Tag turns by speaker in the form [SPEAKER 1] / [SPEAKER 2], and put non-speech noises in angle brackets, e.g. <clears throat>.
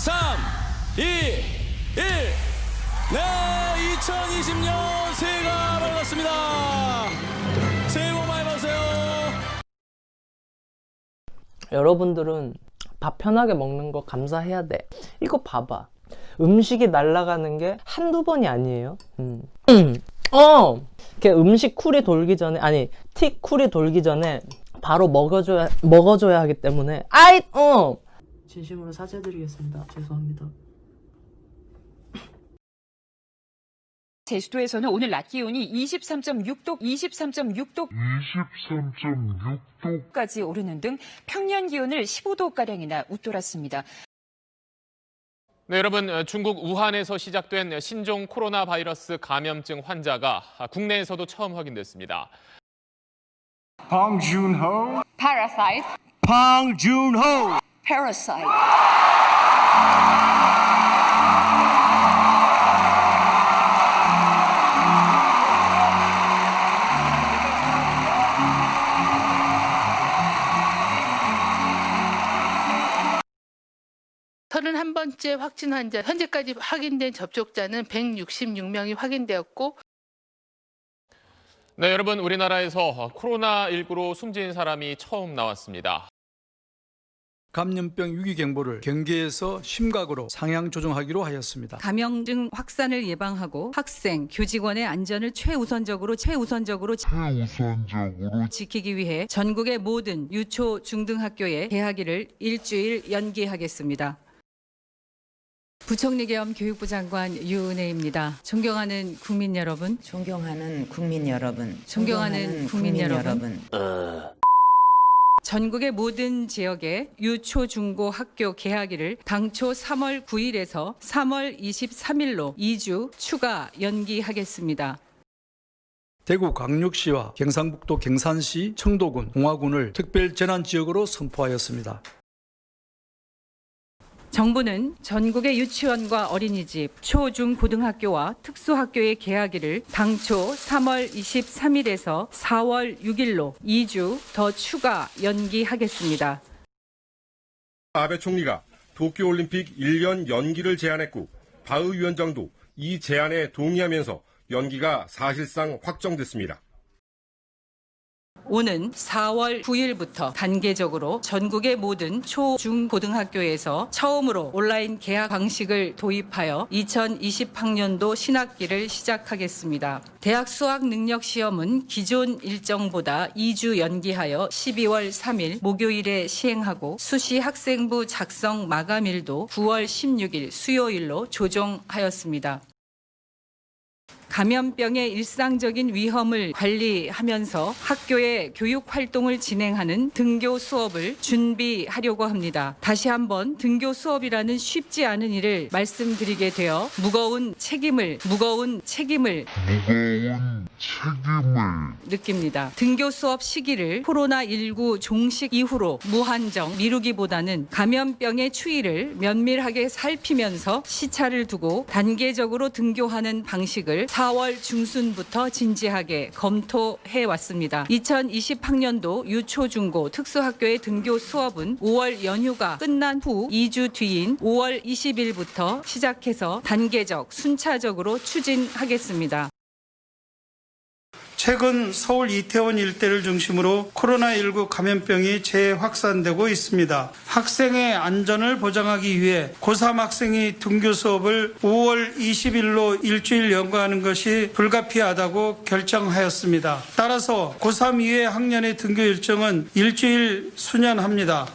[SPEAKER 1] 3, 2, 1. 네, 2020년 새해가 밝았습니다. 새해 복 많이 받으세요.
[SPEAKER 2] 여러분들은 밥 편하게 먹는 거 감사해야 돼. 이거 봐봐. 음식이 날아가는 게 한두 번이 아니에요. 음. <clears throat> 어! 이렇게 음식 쿨이 돌기 전에, 아니, 틱 쿨이 돌기 전에 바로 먹어줘야, 먹어줘야 하기 때문에, 아이, 어! 진심으로 사죄드리겠습니다. 죄송합니다.
[SPEAKER 3] 제주도에서는 오늘 낮 기온이 23.6도, 23.6도
[SPEAKER 4] 23.6도
[SPEAKER 3] 까지 오르는 등 평년 기온을 15도가량이나 웃돌았습니다.
[SPEAKER 5] 네, 여러분 어, 중국 우한에서 시작된 신종 코로나 바이러스 감염증 환자가 국내에서도 처음 확인됐습니다.
[SPEAKER 4] Joon-ho
[SPEAKER 6] parasite,
[SPEAKER 4] Joon-ho
[SPEAKER 6] parasite.
[SPEAKER 7] 서른 한 번째 확진 환자, 현재까지 확인된 접촉자는 166명이 확인되었고
[SPEAKER 5] 네, 여러분 우리나라에서 코로나19로 숨진 사람이 처음 나왔습니다.
[SPEAKER 8] 감염병 유기경보를 경계에서 심각으로 상향 조정하기로 하였습니다.
[SPEAKER 9] 감염증 확산을 예방하고 학생, 교직원의 안전을 최우선적으로 최우선적으로
[SPEAKER 4] 최우선적으로
[SPEAKER 9] 지키기 위해 전국의 모든 유초 중등학교에 개학일을 일주일 연기하겠습니다. 부총리 겸 교육부 장관 유은혜입니다. 존경하는 국민 여러분,
[SPEAKER 10] 존경하는 국민 여러분,
[SPEAKER 9] 존경하는 국민 여러분. 전국의 모든 지역의 유초 중고 학교 개학일을 당초 3월 9일에서 3월 23일로 2주 추가 연기하겠습니다.
[SPEAKER 8] 대구 광역시와 경상북도 경산시, 청도군, 동화군을 특별 재난 지역으로 선포하였습니다.
[SPEAKER 9] 정부는 전국의 유치원과 어린이집, 초, 중, 고등학교와 특수학교의 개학일을 당초 3월 23일에서 4월 6일로 2주 더 추가 연기하겠습니다.
[SPEAKER 11] 아베 총리가 도쿄올림픽 1년 연기를 제안했고 바흐 위원장도 이 제안에 동의하면서 연기가 사실상 확정됐습니다.
[SPEAKER 9] 오는 4월 9일부터 단계적으로 전국의 모든 초, 중, 고등학교에서 처음으로 온라인 개학 방식을 도입하여 2020학년도 신학기를 시작하겠습니다. 대학 수학 능력 시험은 기존 일정보다 2주 연기하여 12월 3일 목요일에 시행하고 수시 학생부 작성 마감일도 9월 16일 수요일로 조정하였습니다. 감염병의 일상적인 위험을 관리하면서 학교의 교육 활동을 진행하는 등교 수업을 준비하려고 합니다. 다시 한번 등교 수업이라는 쉽지 않은 일을 말씀드리게 되어 무거운 책임을 무거운 책임을
[SPEAKER 4] 무거운 책임을
[SPEAKER 9] 느낍니다. 등교 수업 시기를 코로나19 종식 이후로 무한정 미루기보다는 감염병의 추이를 면밀하게 살피면서 시차를 두고 단계적으로 등교하는 방식을 4월 중순부터 진지하게 검토해 왔습니다. 2020학년도 유초중고 특수학교의 등교 수업은 5월 연휴가 끝난 후 2주 뒤인 5월 20일부터 시작해서 단계적 순차적으로 추진하겠습니다.
[SPEAKER 12] 최근 서울 이태원 일대를 중심으로 코로나19 감염병이 재확산되고 있습니다. 학생의 안전을 보장하기 위해 고3 학생이 등교 수업을 5월 20일로 일주일 연거하는 것이 불가피하다고 결정하였습니다. 따라서 고3 이외 학년의 등교 일정은 일주일 수년합니다.